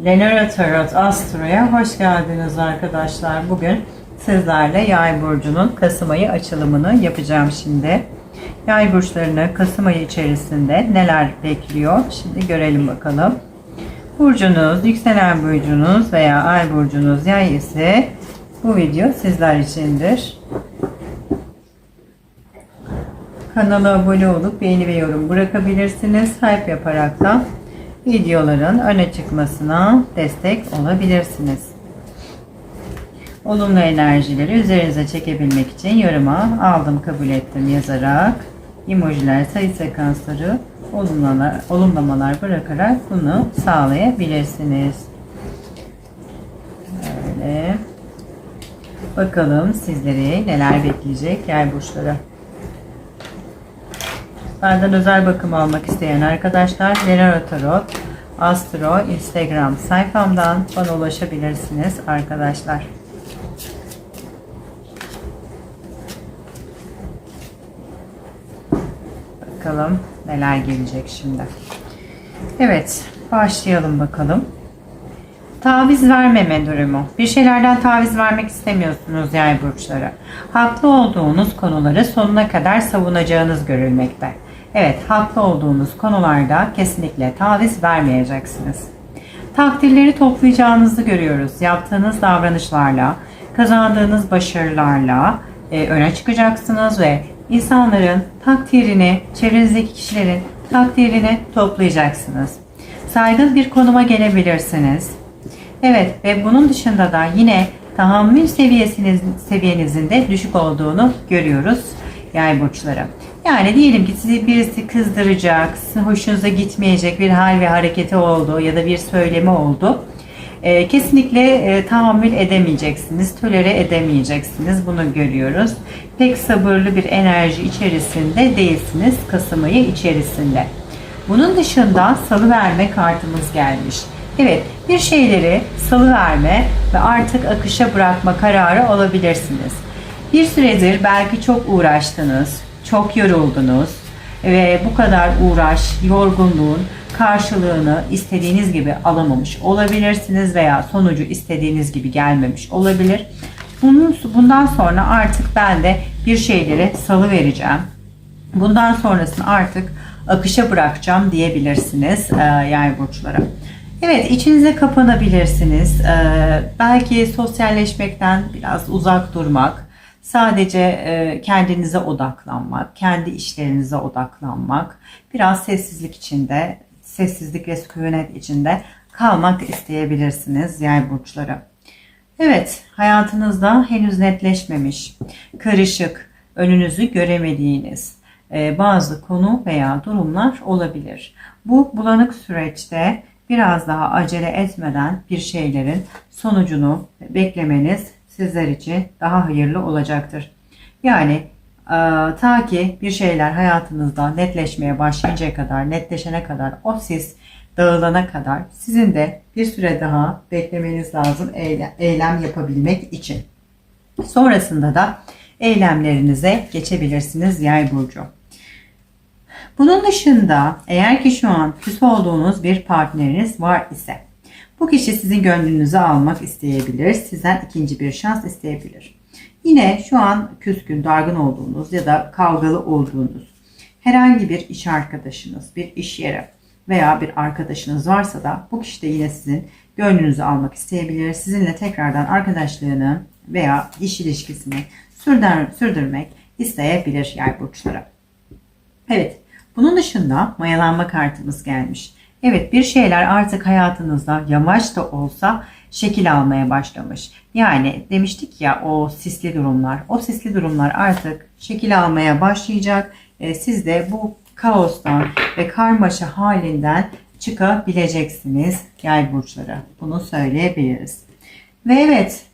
Lenora Tarot Astro'ya hoş geldiniz arkadaşlar. Bugün sizlerle Yay burcunun Kasım ayı açılımını yapacağım şimdi. Yay burçlarını Kasım ayı içerisinde neler bekliyor? Şimdi görelim bakalım. Burcunuz, yükselen burcunuz veya ay burcunuz yay ise bu video sizler içindir. Kanala abone olup beğeni ve yorum bırakabilirsiniz. Hype yaparak da videoların öne çıkmasına destek olabilirsiniz. Olumlu enerjileri üzerinize çekebilmek için yoruma aldım kabul ettim yazarak emojiler sayı sekansları olumlamalar, olumlamalar bırakarak bunu sağlayabilirsiniz. Böyle. Bakalım sizleri neler bekleyecek yay burçları. Benden özel bakım almak isteyen arkadaşlar Lenora Tarot Astro Instagram sayfamdan bana ulaşabilirsiniz arkadaşlar. Bakalım neler gelecek şimdi. Evet başlayalım bakalım. Taviz vermeme durumu. Bir şeylerden taviz vermek istemiyorsunuz yay burçları. Haklı olduğunuz konuları sonuna kadar savunacağınız görülmekte. Evet, haklı olduğunuz konularda kesinlikle taviz vermeyeceksiniz. Takdirleri toplayacağınızı görüyoruz. Yaptığınız davranışlarla, kazandığınız başarılarla e, öne çıkacaksınız ve insanların takdirini, çevrenizdeki kişilerin takdirini toplayacaksınız. Saygın bir konuma gelebilirsiniz. Evet ve bunun dışında da yine tahammül seviyesiniz, seviyenizin de düşük olduğunu görüyoruz yay burçları. Yani diyelim ki sizi birisi kızdıracak, hoşunuza gitmeyecek bir hal ve hareketi oldu ya da bir söylemi oldu. Ee, kesinlikle e, tahammül edemeyeceksiniz, tolere edemeyeceksiniz. Bunu görüyoruz. Pek sabırlı bir enerji içerisinde değilsiniz Kasım ayı içerisinde. Bunun dışında salı verme kartımız gelmiş. Evet, bir şeyleri salı verme ve artık akışa bırakma kararı alabilirsiniz. Bir süredir belki çok uğraştınız, çok yoruldunuz ve bu kadar uğraş, yorgunluğun karşılığını istediğiniz gibi alamamış olabilirsiniz veya sonucu istediğiniz gibi gelmemiş olabilir. Bunun, bundan sonra artık ben de bir şeyleri salı vereceğim. Bundan sonrasını artık akışa bırakacağım diyebilirsiniz e, yay burçlara. Evet içinize kapanabilirsiniz. E, belki sosyalleşmekten biraz uzak durmak, sadece e, kendinize odaklanmak, kendi işlerinize odaklanmak, biraz sessizlik içinde, sessizlik ve sükunet içinde kalmak isteyebilirsiniz yay burçları. Evet, hayatınızda henüz netleşmemiş, karışık, önünüzü göremediğiniz e, bazı konu veya durumlar olabilir. Bu bulanık süreçte biraz daha acele etmeden bir şeylerin sonucunu beklemeniz sizler için daha hayırlı olacaktır. Yani e, ta ki bir şeyler hayatınızda netleşmeye başlayıncaya kadar, netleşene kadar, o sis dağılana kadar sizin de bir süre daha beklemeniz lazım eylem, eylem yapabilmek için. Sonrasında da eylemlerinize geçebilirsiniz yay burcu. Bunun dışında eğer ki şu an küs olduğunuz bir partneriniz var ise bu kişi sizin gönlünüzü almak isteyebilir. Sizden ikinci bir şans isteyebilir. Yine şu an küskün, dargın olduğunuz ya da kavgalı olduğunuz herhangi bir iş arkadaşınız, bir iş yeri veya bir arkadaşınız varsa da bu kişi de yine sizin gönlünüzü almak isteyebilir. Sizinle tekrardan arkadaşlığını veya iş ilişkisini sürdür, sürdürmek isteyebilir yay burçları. Evet, bunun dışında mayalanma kartımız gelmiş. Evet bir şeyler artık hayatınızda yavaş da olsa şekil almaya başlamış. Yani demiştik ya o sisli durumlar. O sisli durumlar artık şekil almaya başlayacak. E, siz de bu kaostan ve karmaşa halinden çıkabileceksiniz yay burçları. Bunu söyleyebiliriz. Ve evet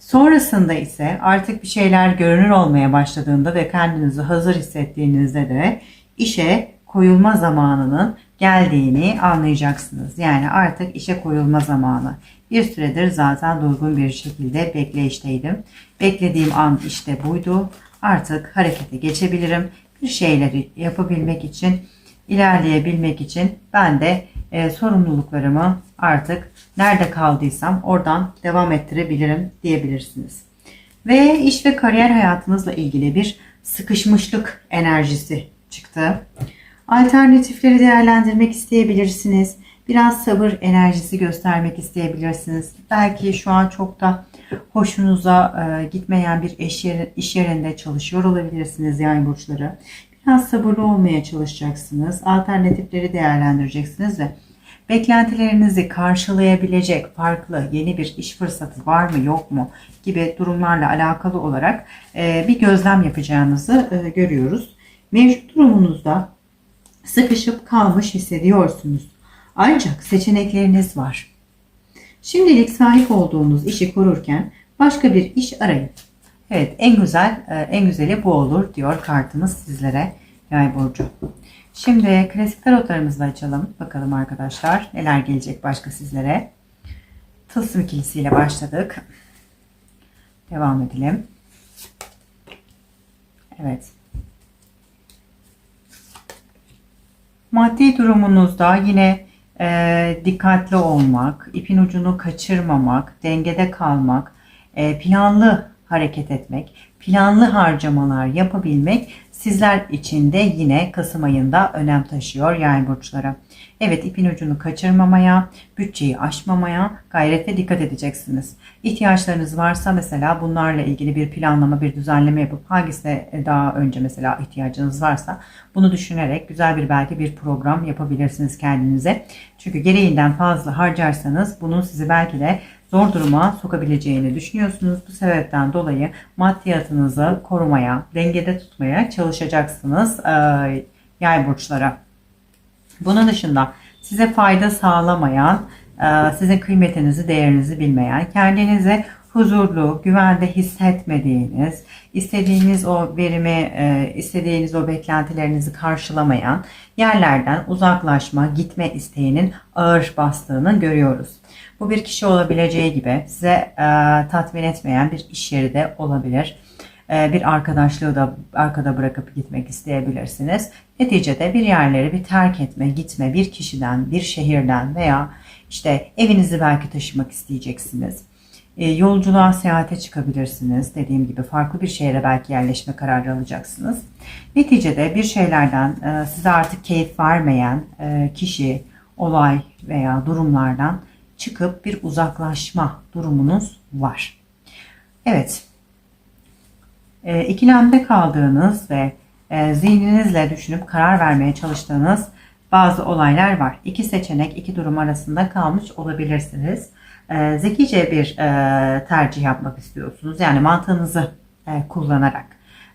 sonrasında ise artık bir şeyler görünür olmaya başladığında ve kendinizi hazır hissettiğinizde de işe koyulma zamanının geldiğini anlayacaksınız. Yani artık işe koyulma zamanı. Bir süredir zaten durgun bir şekilde bekleyişteydim. Beklediğim an işte buydu. Artık harekete geçebilirim. Bir şeyleri yapabilmek için, ilerleyebilmek için ben de e, sorumluluklarımı artık nerede kaldıysam oradan devam ettirebilirim diyebilirsiniz. Ve iş ve kariyer hayatınızla ilgili bir sıkışmışlık enerjisi çıktı. Alternatifleri değerlendirmek isteyebilirsiniz. Biraz sabır enerjisi göstermek isteyebilirsiniz. Belki şu an çok da hoşunuza e, gitmeyen bir iş, yeri, iş yerinde çalışıyor olabilirsiniz yay burçları. Biraz sabırlı olmaya çalışacaksınız. Alternatifleri değerlendireceksiniz ve beklentilerinizi karşılayabilecek farklı yeni bir iş fırsatı var mı yok mu gibi durumlarla alakalı olarak e, bir gözlem yapacağınızı e, görüyoruz. Mevcut durumunuzda sıkışıp kalmış hissediyorsunuz. Ancak seçenekleriniz var. Şimdilik sahip olduğunuz işi korurken başka bir iş arayın. Evet en güzel e, en güzeli bu olur diyor kartımız sizlere yay burcu. Şimdi klasik tarotlarımızı açalım. Bakalım arkadaşlar neler gelecek başka sizlere. Tılsım ikilisiyle başladık. Devam edelim. Evet. Maddi durumunuzda yine e, dikkatli olmak, ipin ucunu kaçırmamak, dengede kalmak, e, planlı hareket etmek, planlı harcamalar yapabilmek sizler için de yine Kasım ayında önem taşıyor yay burçları. Evet ipin ucunu kaçırmamaya, bütçeyi aşmamaya gayret ve dikkat edeceksiniz. İhtiyaçlarınız varsa mesela bunlarla ilgili bir planlama, bir düzenleme yapıp hangisine daha önce mesela ihtiyacınız varsa bunu düşünerek güzel bir belki bir program yapabilirsiniz kendinize. Çünkü gereğinden fazla harcarsanız bunun sizi belki de zor duruma sokabileceğini düşünüyorsunuz. Bu sebepten dolayı maddiyatınızı korumaya, dengede tutmaya çalışacaksınız e, yay burçlara. Bunun dışında size fayda sağlamayan, e, sizin kıymetinizi, değerinizi bilmeyen, kendinizi huzurlu, güvende hissetmediğiniz, istediğiniz o verimi, e, istediğiniz o beklentilerinizi karşılamayan yerlerden uzaklaşma, gitme isteğinin ağır bastığını görüyoruz. Bu bir kişi olabileceği gibi size e, tatmin etmeyen bir iş yeri de olabilir. E, bir arkadaşlığı da arkada bırakıp gitmek isteyebilirsiniz. Neticede bir yerleri bir terk etme, gitme, bir kişiden, bir şehirden veya işte evinizi belki taşımak isteyeceksiniz. E, yolculuğa, seyahate çıkabilirsiniz. Dediğim gibi farklı bir şehre belki yerleşme kararı alacaksınız. Neticede bir şeylerden e, size artık keyif vermeyen e, kişi, olay veya durumlardan çıkıp bir uzaklaşma durumunuz var. Evet. İkilemde kaldığınız ve zihninizle düşünüp karar vermeye çalıştığınız bazı olaylar var. İki seçenek, iki durum arasında kalmış olabilirsiniz. E, zekice bir e, tercih yapmak istiyorsunuz. Yani mantığınızı e, kullanarak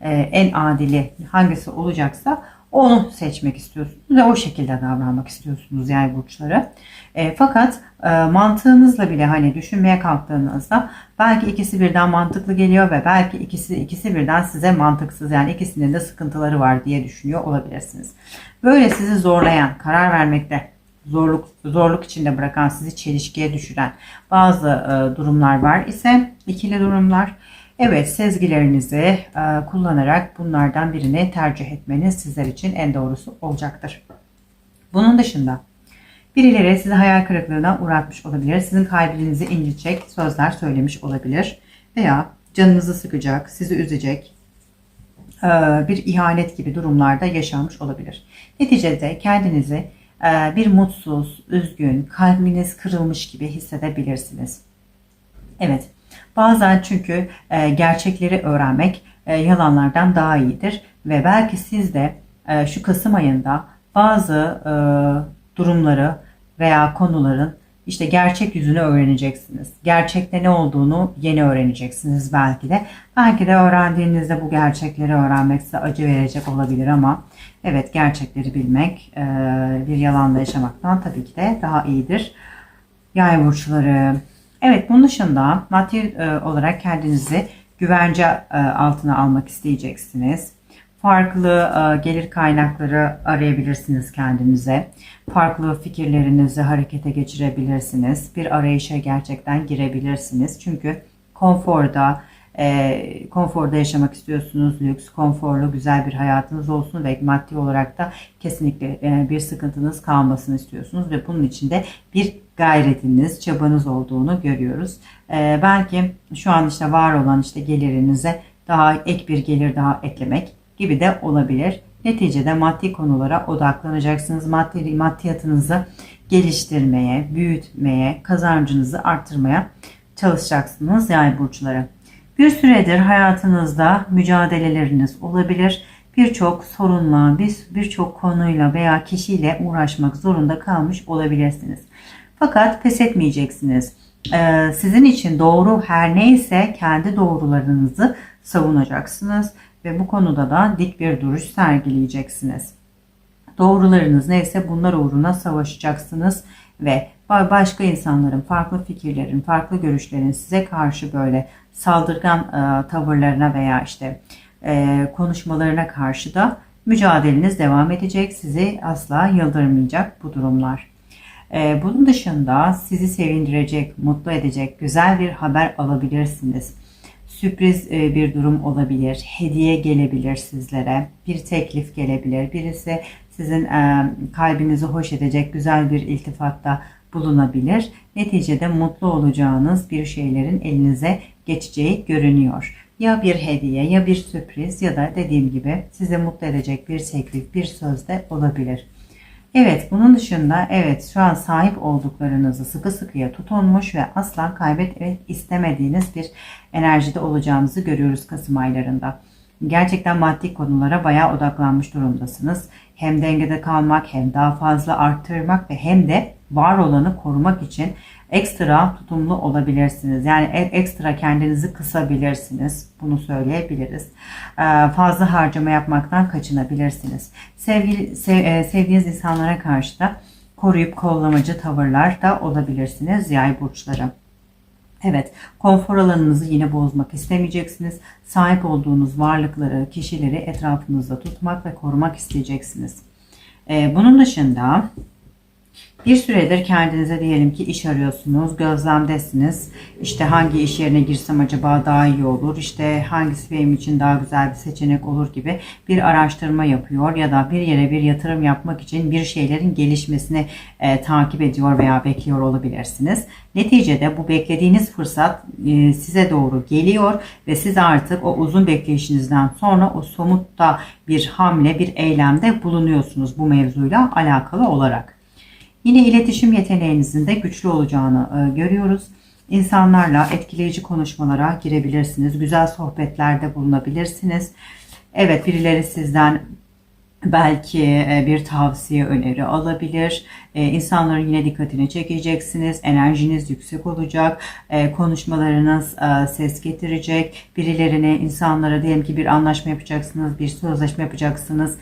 e, en adili hangisi olacaksa onu seçmek istiyorsunuz ve o şekilde davranmak istiyorsunuz yay burçları. E, fakat e, mantığınızla bile hani düşünmeye kalktığınızda belki ikisi birden mantıklı geliyor ve belki ikisi ikisi birden size mantıksız yani ikisinin de sıkıntıları var diye düşünüyor olabilirsiniz. Böyle sizi zorlayan, karar vermekte zorluk zorluk içinde bırakan, sizi çelişkiye düşüren bazı e, durumlar var ise ikili durumlar Evet, sezgilerinizi e, kullanarak bunlardan birini tercih etmeniz sizler için en doğrusu olacaktır. Bunun dışında birileri sizi hayal kırıklığına uğratmış olabilir. Sizin kalbinizi incitecek sözler söylemiş olabilir. Veya canınızı sıkacak, sizi üzecek e, bir ihanet gibi durumlarda yaşanmış olabilir. Neticede kendinizi bir mutsuz, üzgün, kalbiniz kırılmış gibi hissedebilirsiniz. Evet, Bazen çünkü e, gerçekleri öğrenmek e, yalanlardan daha iyidir ve belki siz de e, şu Kasım ayında bazı durumları veya konuların işte gerçek yüzünü öğreneceksiniz. Gerçekte ne olduğunu yeni öğreneceksiniz belki de. Belki de öğrendiğinizde bu gerçekleri öğrenmek size acı verecek olabilir ama evet gerçekleri bilmek e, bir yalanla yaşamaktan tabii ki de daha iyidir. Yay burçları Evet bunun dışında maddi e, olarak kendinizi güvence e, altına almak isteyeceksiniz. Farklı gelir kaynakları arayabilirsiniz kendinize. Farklı fikirlerinizi harekete geçirebilirsiniz. Bir arayışa gerçekten girebilirsiniz. Çünkü konforda, e, konforda yaşamak istiyorsunuz. Lüks, konforlu, güzel bir hayatınız olsun ve maddi olarak da kesinlikle e, bir sıkıntınız kalmasını istiyorsunuz ve bunun için de bir gayretiniz, çabanız olduğunu görüyoruz. E, belki şu an işte var olan işte gelirinize daha ek bir gelir daha eklemek gibi de olabilir. Neticede maddi konulara odaklanacaksınız. Maddi, maddiyatınızı geliştirmeye, büyütmeye, kazancınızı arttırmaya çalışacaksınız yay burçları. Bir süredir hayatınızda mücadeleleriniz olabilir. Birçok sorunla, birçok konuyla veya kişiyle uğraşmak zorunda kalmış olabilirsiniz. Fakat pes etmeyeceksiniz. Ee, sizin için doğru her neyse kendi doğrularınızı savunacaksınız ve bu konuda da dik bir duruş sergileyeceksiniz. Doğrularınız neyse bunlar uğruna savaşacaksınız ve başka insanların farklı fikirlerin, farklı görüşlerin size karşı böyle saldırgan e, tavırlarına veya işte e, konuşmalarına karşı da mücadeleniz devam edecek. Sizi asla yıldırmayacak bu durumlar. E, bunun dışında sizi sevindirecek, mutlu edecek güzel bir haber alabilirsiniz. Sürpriz e, bir durum olabilir, hediye gelebilir sizlere, bir teklif gelebilir. Birisi sizin e, kalbinizi hoş edecek güzel bir iltifatta bulunabilir. Neticede mutlu olacağınız bir şeylerin elinize geçeceği görünüyor. Ya bir hediye ya bir sürpriz ya da dediğim gibi size mutlu edecek bir teklif, bir söz de olabilir. Evet bunun dışında evet şu an sahip olduklarınızı sıkı sıkıya tutunmuş ve asla kaybetmek istemediğiniz bir enerjide olacağınızı görüyoruz Kasım aylarında. Gerçekten maddi konulara bayağı odaklanmış durumdasınız. Hem dengede kalmak hem daha fazla arttırmak ve hem de var olanı korumak için ekstra tutumlu olabilirsiniz. Yani e, ekstra kendinizi kısabilirsiniz. Bunu söyleyebiliriz. Ee, fazla harcama yapmaktan kaçınabilirsiniz. Sevgili, sev, e, sevdiğiniz insanlara karşı da koruyup kollamacı tavırlar da olabilirsiniz yay burçları. Evet, konfor alanınızı yine bozmak istemeyeceksiniz. Sahip olduğunuz varlıkları, kişileri etrafınızda tutmak ve korumak isteyeceksiniz. Ee, bunun dışında bir süredir kendinize diyelim ki iş arıyorsunuz, gözlemdesiniz. İşte hangi iş yerine girsem acaba daha iyi olur, işte hangisi benim için daha güzel bir seçenek olur gibi bir araştırma yapıyor ya da bir yere bir yatırım yapmak için bir şeylerin gelişmesini e, takip ediyor veya bekliyor olabilirsiniz. Neticede bu beklediğiniz fırsat e, size doğru geliyor ve siz artık o uzun bekleyişinizden sonra o somutta bir hamle, bir eylemde bulunuyorsunuz bu mevzuyla alakalı olarak. Yine iletişim yeteneğinizin de güçlü olacağını e, görüyoruz. İnsanlarla etkileyici konuşmalara girebilirsiniz. Güzel sohbetlerde bulunabilirsiniz. Evet birileri sizden belki e, bir tavsiye öneri alabilir. E, insanların yine dikkatini çekeceksiniz. Enerjiniz yüksek olacak. E, konuşmalarınız ses getirecek. Birilerine, insanlara diyelim ki bir anlaşma yapacaksınız, bir sözleşme yapacaksınız.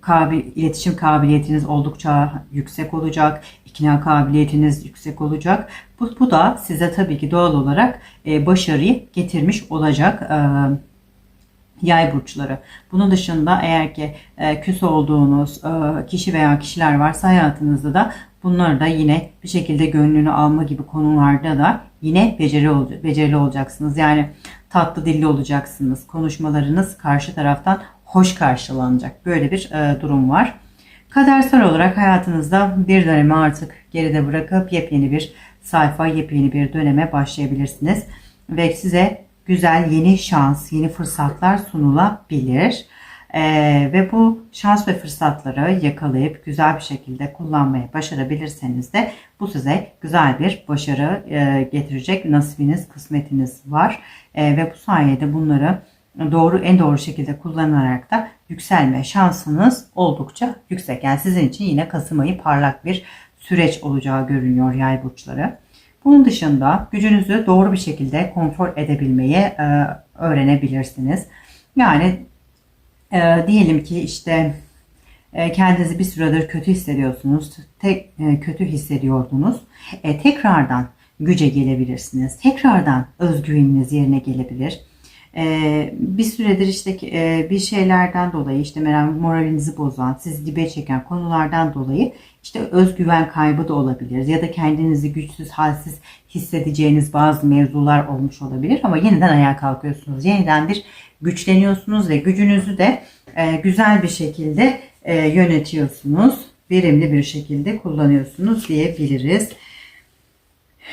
Kabil, iletişim kabiliyetiniz oldukça yüksek olacak. İkna kabiliyetiniz yüksek olacak. Bu, bu da size tabii ki doğal olarak başarıyı getirmiş olacak yay burçları. Bunun dışında eğer ki e, küs olduğunuz e, kişi veya kişiler varsa hayatınızda da bunları da yine bir şekilde gönlünü alma gibi konularda da yine beceri becerili olacaksınız. Yani tatlı dilli olacaksınız. Konuşmalarınız karşı taraftan hoş karşılanacak. Böyle bir e, durum var. Kadersel olarak hayatınızda bir dönemi artık geride bırakıp yepyeni bir sayfa, yepyeni bir döneme başlayabilirsiniz. Ve size güzel yeni şans, yeni fırsatlar sunulabilir. Ee, ve bu şans ve fırsatları yakalayıp güzel bir şekilde kullanmaya başarabilirseniz de bu size güzel bir başarı e, getirecek nasibiniz, kısmetiniz var. E, ve bu sayede bunları doğru en doğru şekilde kullanarak da yükselme şansınız oldukça yüksek. Yani sizin için yine Kasım ayı parlak bir süreç olacağı görünüyor yay burçları. Bunun dışında gücünüzü doğru bir şekilde konfor edebilmeyi e, öğrenebilirsiniz. Yani e, diyelim ki işte e, kendinizi bir süredir kötü hissediyorsunuz, tek e, kötü hissediyordunuz. E, tekrardan güce gelebilirsiniz. Tekrardan özgüveniniz yerine gelebilir. Ee, bir süredir işte e, bir şeylerden dolayı işte moralinizi bozan, sizi dibe çeken konulardan dolayı işte özgüven kaybı da olabilir ya da kendinizi güçsüz, halsiz hissedeceğiniz bazı mevzular olmuş olabilir ama yeniden ayağa kalkıyorsunuz. Yeniden bir güçleniyorsunuz ve gücünüzü de e, güzel bir şekilde e, yönetiyorsunuz. Verimli bir şekilde kullanıyorsunuz diyebiliriz.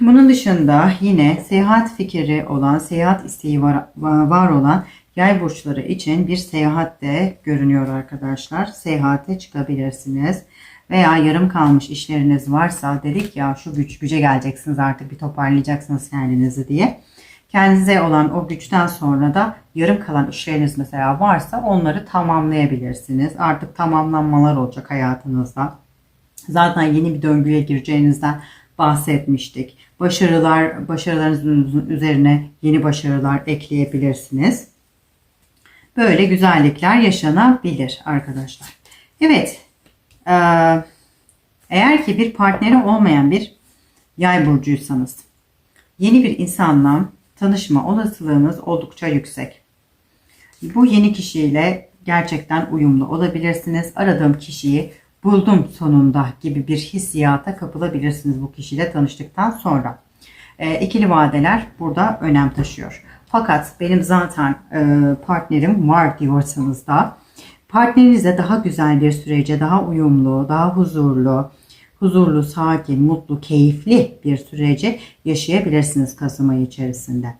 Bunun dışında yine seyahat fikri olan, seyahat isteği var, var olan yay burçları için bir seyahat de görünüyor arkadaşlar. Seyahate çıkabilirsiniz. Veya yarım kalmış işleriniz varsa dedik ya şu güç güce geleceksiniz artık bir toparlayacaksınız kendinizi diye. Kendinize olan o güçten sonra da yarım kalan işleriniz mesela varsa onları tamamlayabilirsiniz. Artık tamamlanmalar olacak hayatınızda. Zaten yeni bir döngüye gireceğinizden bahsetmiştik. Başarılar, başarılarınızın üzerine yeni başarılar ekleyebilirsiniz. Böyle güzellikler yaşanabilir arkadaşlar. Evet. eee, Eğer ki bir partneri olmayan bir yay burcuysanız yeni bir insanla tanışma olasılığınız oldukça yüksek. Bu yeni kişiyle gerçekten uyumlu olabilirsiniz. Aradığım kişiyi buldum sonunda gibi bir hissiyata kapılabilirsiniz bu kişiyle tanıştıktan sonra. E, ikili vadeler burada önem taşıyor. Fakat benim zaten e, partnerim var diyorsanız da partnerinizle daha güzel bir sürece, daha uyumlu, daha huzurlu, huzurlu, sakin, mutlu, keyifli bir sürece yaşayabilirsiniz Kasım ayı içerisinde.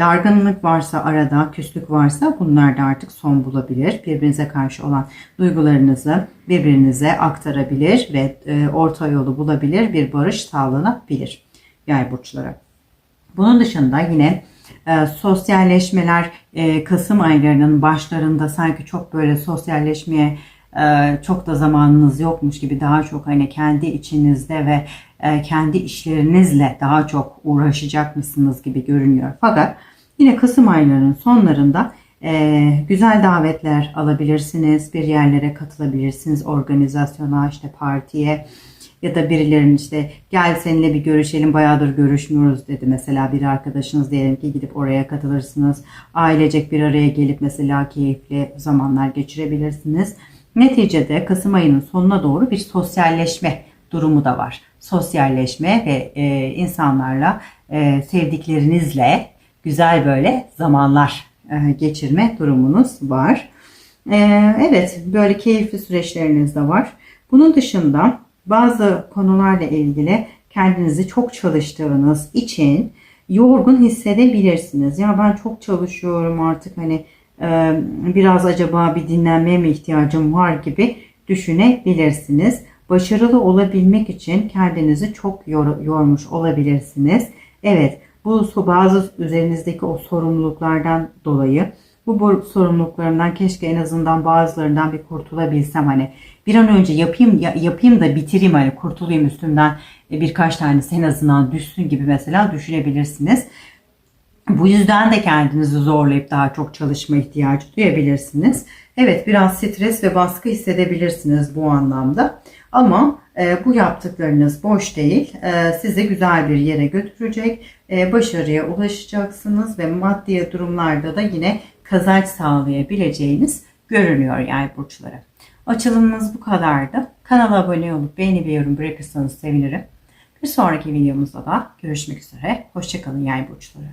Dargınlık varsa arada, küslük varsa bunlar da artık son bulabilir. Birbirinize karşı olan duygularınızı birbirinize aktarabilir ve e, orta yolu bulabilir, bir barış sağlanabilir yay burçları. Bunun dışında yine e, sosyalleşmeler e, Kasım aylarının başlarında sanki çok böyle sosyalleşmeye e, çok da zamanınız yokmuş gibi daha çok hani kendi içinizde ve e, kendi işlerinizle daha çok uğraşacak mısınız gibi görünüyor. Fakat yine Kasım aylarının sonlarında e, güzel davetler alabilirsiniz, bir yerlere katılabilirsiniz, organizasyona, işte partiye ya da birilerinin işte gel seninle bir görüşelim bayağıdır görüşmüyoruz dedi mesela bir arkadaşınız diyelim ki gidip oraya katılırsınız. Ailecek bir araya gelip mesela keyifli zamanlar geçirebilirsiniz. Neticede Kasım ayının sonuna doğru bir sosyalleşme durumu da var. Sosyalleşme ve e, insanlarla e, sevdiklerinizle güzel böyle zamanlar e, geçirme durumunuz var. E, evet böyle keyifli süreçleriniz de var. Bunun dışında bazı konularla ilgili kendinizi çok çalıştığınız için yorgun hissedebilirsiniz. Ya ben çok çalışıyorum artık hani e, biraz acaba bir dinlenmeye mi ihtiyacım var gibi düşünebilirsiniz. Başarılı olabilmek için kendinizi çok yor, yormuş olabilirsiniz. Evet bu bazı üzerinizdeki o sorumluluklardan dolayı bu, bu sorumluluklarımdan keşke en azından bazılarından bir kurtulabilsem hani bir an önce yapayım ya- yapayım da bitireyim hani kurtulayım üstümden e, birkaç tanesi en azından düşsün gibi mesela düşünebilirsiniz. Bu yüzden de kendinizi zorlayıp daha çok çalışma ihtiyacı duyabilirsiniz. Evet biraz stres ve baskı hissedebilirsiniz bu anlamda. Ama e, bu yaptıklarınız boş değil. E, sizi güzel bir yere götürecek. E, başarıya ulaşacaksınız ve maddi durumlarda da yine kazanç sağlayabileceğiniz görünüyor yay burçları. Açılımımız bu kadardı. Kanala abone olup beğeni ve yorum bırakırsanız sevinirim. Bir sonraki videomuzda da görüşmek üzere. Hoşçakalın yay burçları.